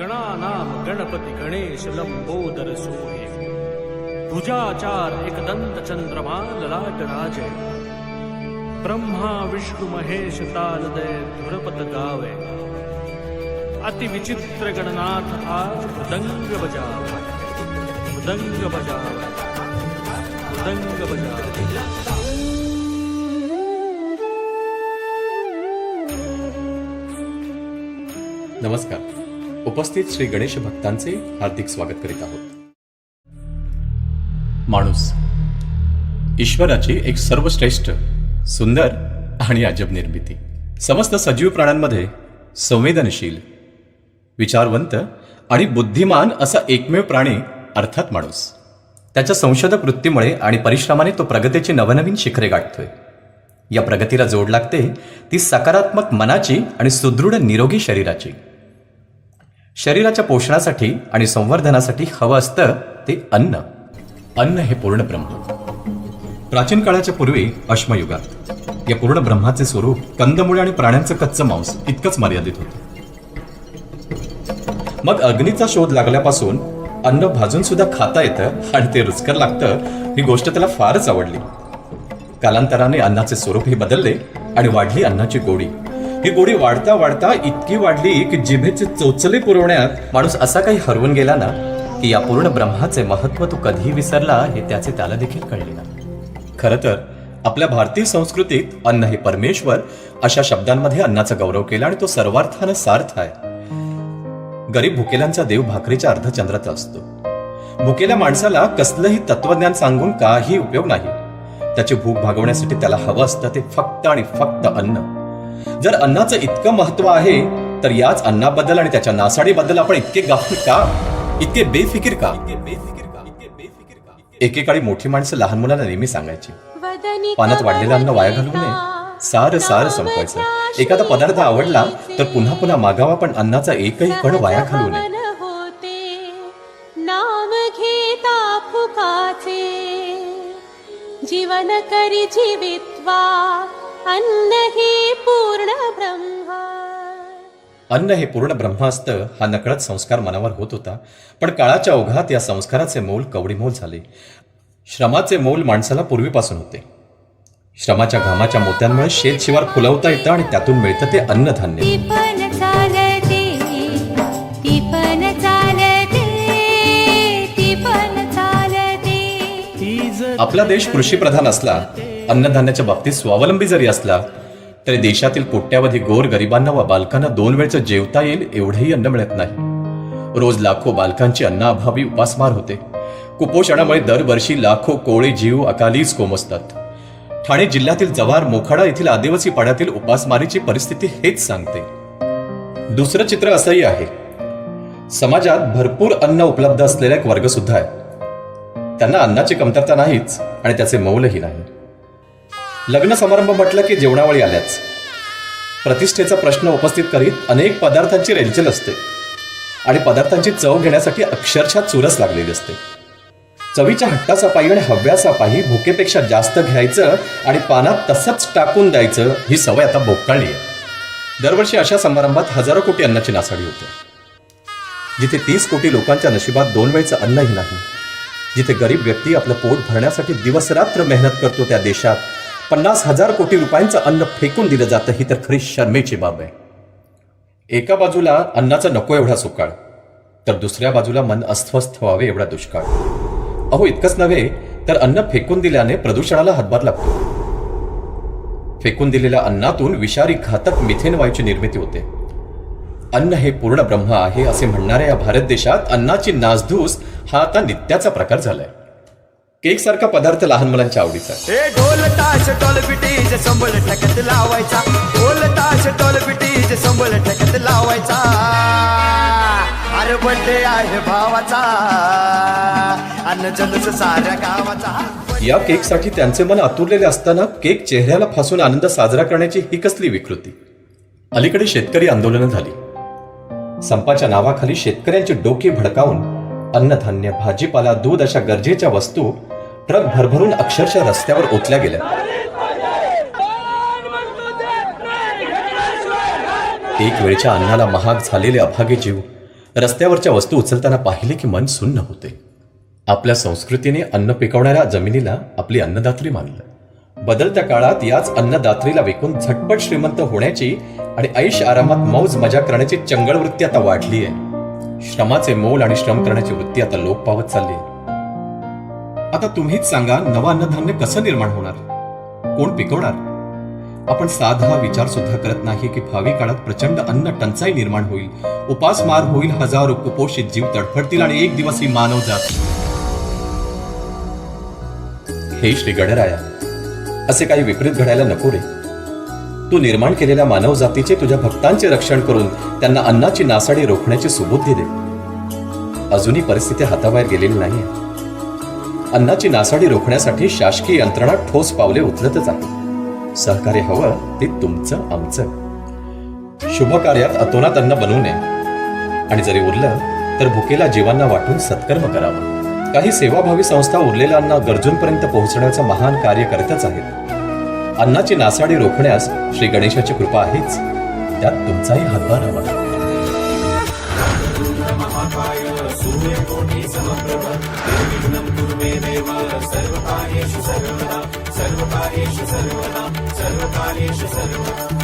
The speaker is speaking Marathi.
गणानाम गणपति गणेश लंबोदर सोहे। भुजाचार एकदंत चंद्रमा ललाट राजे। ब्रह्मा, विष्णु, महेश, तालदय धुरपत गावे। अति विचित्र गणनाथ आज मृदंग बजावे। मृदंग बजावे। मृदंग बजावे। नमस्कार। उपस्थित श्री गणेश भक्तांचे हार्दिक स्वागत करीत आहोत. माणूस ईश्वराची एक सर्वश्रेष्ठ सुंदर आणि अजब निर्मिती. समस्त सजीव प्राण्यांमध्ये संवेदनशील विचारवंत आणि बुद्धिमान असा एकमेव प्राणी अर्थात माणूस. त्याच्या संशोधक वृत्तीमुळे आणि परिश्रमाने तो प्रगतीची नवनवीन शिखरे गाठतोय. या प्रगतीला जोड लागते ती सकारात्मक मनाची आणि सुदृढ निरोगी शरीराची. शरीराच्या पोषणासाठी आणि संवर्धनासाठी हवं असतं ते अन्न. अन्न हे पूर्ण ब्रह्म. प्राचीन काळाच्या पूर्वी अश्मयुगात या पूर्ण ब्रह्माचे स्वरूप कंदमुळे आणि प्राण्यांचं कच्चं मांस इतकंच मर्यादित होतं. मग अग्नीचा शोध लागल्यापासून अन्न भाजून सुद्धा खाता येतं आणि ते रुचकर लागतं ही गोष्ट त्याला फारच आवडली. कालांतराने अन्नाचे स्वरूपही बदलले आणि वाढली अन्नाची गोडी. ही गोडी वाढता वाढता इतकी वाढली की जिभेचे चोचले पुरवण्यात माणूस असा काही हरवून गेला ना की या पूर्ण ब्रह्माचे महत्त्व तो कधी विसरला हे त्याचे त्याला देखील कळले ना. खरं तर आपल्या भारतीय संस्कृतीत अन्न हे परमेश्वर अशा शब्दांमध्ये अन्नाचा गौरव केला आणि तो सर्वार्थानं सार्थ आहे. गरीब भुकेल्यांचा देव भाकरीच्या अर्धचंद्रात असतो. भुकेल्या माणसाला कसलंही तत्वज्ञान सांगून काही उपयोग नाही. त्याची भूक भागवण्यासाठी त्याला हवं असतं ते फक्त आणि फक्त अन्न. जर अन्नाचं इतकं महत्त्व आहे तर याच अन्नाबद्दल आणि त्याच्या नासाडीबद्दल आपण इतके गाफील का? इतके बेफिकीर का? एकेकाळी मोठी माणसं लहान मुलांना नेहमी सांगायची पानात वाढलेलं अन्न वाया घालवू नये सारं सारं संपवायचं. एखादा पदार्थ आवडला तर पुन्हा पुन्हा मागावा पण अन्नाचा एकही कण वाया घालवू नये. नाम घेता फुकाचे जीवन करी जीवित्वा अन्न हे पूर्ण ब्रह्म. अन्न हे पूर्ण हा नकळत संस्कार मनावर होत होता पण काळाच्या ओघात या संस्काराचे मोल कवडीमोल झाले. श्रमाचे मोल माणसाला पूर्वीपासून होते. श्रमाच्या घामाच्या मोत्यांमुळे शेत शिवार फुलवता येतं आणि त्यातून मिळतं ते अन्नधान्य. आपला देश कृषीप्रधान असला अन्नधान्याच्या बाबतीत स्वावलंबी जरी असला तरी देशातील कोट्यावधी गोर गरिबांना व बालकांना दोन वेळचं जेवता येईल एवढंही अन्न मिळत नाही. रोज लाखो बालकांची अन्नाअभावी उपासमार होते. कुपोषणामुळे दरवर्षी लाखो कोळे जीव अकालीच कोमसतात ठाणे जिल्ह्यातील जव्हार मोखाडा येथील आदिवासी पाड्यातील उपासमारीची परिस्थिती हेच सांगते. दुसरं चित्र असंही आहे. समाजात भरपूर अन्न उपलब्ध असलेला एक वर्ग सुद्धा आहे. त्यांना अन्नाची कमतरता नाहीच आणि त्याचे मौलही नाही. लग्न समारंभ म्हटलं की जेवणावळी आल्याच. प्रतिष्ठेचा प्रश्न उपस्थित करीत अनेक पदार्थांची रेलचेल असते. आणि पदार्थांची चव घेण्यासाठी अक्षरशः चुरस लागलेली असते. चवीच्या हट्टाचा पायी आणि हव्याचा पायी भुकेपेक्षा जास्त घ्यायचं आणि पानात तसंच टाकून द्यायचं ही सवय आता बोकाळली आहे. दरवर्षी अशा समारंभात हजारो कोटी अन्नाची नासाडी होते. जिथे तीस कोटी लोकांच्या नशिबात दोन वेळचं अन्नही नाही. जिथे गरीब व्यक्ती आपलं पोट भरण्यासाठी दिवसरात्र मेहनत करतो त्या देशात पन्नास हजार कोटी रुपयांचं अन्न फेकून दिलं जातं ही तर खरी शर्मेची बाब आहे. एका बाजूला अन्नाचा नको एवढा सुकाळ तर दुसऱ्या बाजूला मन अस्वस्थ व्हावे एवढा दुष्काळ. अहो इतकंच नव्हे तर अन्न फेकून दिल्याने प्रदूषणाला हातभार लागतो. फेकून दिलेल्या अन्नातून विषारी घातक मिथेन वायूची निर्मिती होते. अन्न हे पूर्ण ब्रह्म आहे असे म्हणणाऱ्या या भारत देशात अन्नाची नासधूस हा आता नित्याचा प्रकार झालाय. केक सारखा पदार्थ लहान मुलांच्या आवडीचा. ढोल ताश टोल पिटीज संबळ ठकत लावायचा. ढोल ताश टोल पिटीज संबळ ठकत लावायचा. अरे बड्डे आहे भावाचा. अन्न जलस साऱ्या गावाचा. या केकसाठी त्यांचे मन आतुरलेले असताना केक चेहऱ्याला फासून आनंद साजरा करण्याची ही कसली विकृती. अलीकडे शेतकरी आंदोलनं झाली. संपाच्या नावाखाली शेतकऱ्यांची डोकी भडकावून अन्नधान्य भाजीपाला दूध अशा गरजेच्या वस्तू ट्रक भरभरून अक्षरशः रस्त्यावर ओतल्या गेल्या. एक वेळच्या अन्नाला महाग झालेले अभागे जीव रस्त्यावरच्या वस्तू उचलताना पाहिले की मन सुन्न होते. आपल्या संस्कृतीने अन्न पिकवणाऱ्या जमिनीला आपली अन्नदात्री मानलं. बदलत्या काळात याच अन्नदात्रीला विकून झटपट श्रीमंत होण्याची आणि ऐश आरामात मौज मजा करण्याची चंगळ वृत्ती आता वाढली आहे श्रमाचे मोल आणि श्रम करण्याची वृत्ती आता लोप पावत चालली. आता तुम्हीच सांगा नवा अन्नधान्य कसं निर्माण होणार? कोण पिकवणार? आपण साधा विचार सुद्धा करत नाही की भावी काळात प्रचंड अन्न टंचाई निर्माण होईल. उपासमार होईल हजारो कुपोषित जीव तडफडतील आणि एक दिवस ही मानव जात हे श्री गडराया असे काही विपरीत घडायला नको रे. तू निर्माण केलेल्या मानव जातीचे तुझ्या भक्तांचे रक्षण करून त्यांना अन्नाची नासाडी रोखण्याची सुबुद्धी दे. अजूनही परिस्थिती हाताबाहेर गेलेली नाही अन्नाची नासाडी रोखण्यासाठी शासकीय यंत्रणा ठोस पावले उचलतच आहे. सहकार्य हवं ते तुमचं आमचं. शुभ कार्यात अतोनात अन्न बनवू नये. आणि जरी उरलं तर भुकेला जीवांना वाटून सत्कर्म करावं. काही सेवाभावी संस्था उरलेल्या अन्न गरजूंपर्यंत पोहोचण्याचं महान कार्य करतच आहेत. अन्नाची नासाडी रोखण्यास श्री गणेशाची कृपा आहेच. त्यात तुमचाही हातभार हवा. सर्वकार्येषु सर्वदा.